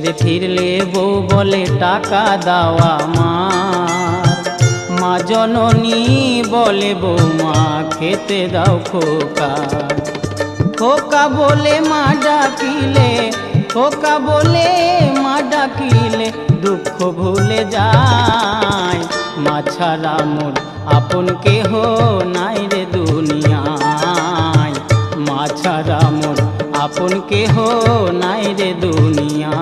ফিরলে বউ বলে টাকা দাওয়া মা মা জননী বলে, বৌমা খেতে দাও খোকা। খোকা বলে, মা ডাকিলে, খোকা বলে, মা ডাকিলে, দুঃখ ভুলে যায়। মা ছাড়া মোর আপন কেহ নাই রে দুনিয়ায়। মা ছাড়া মোর আপন কেহ নাই রে দুনিয়া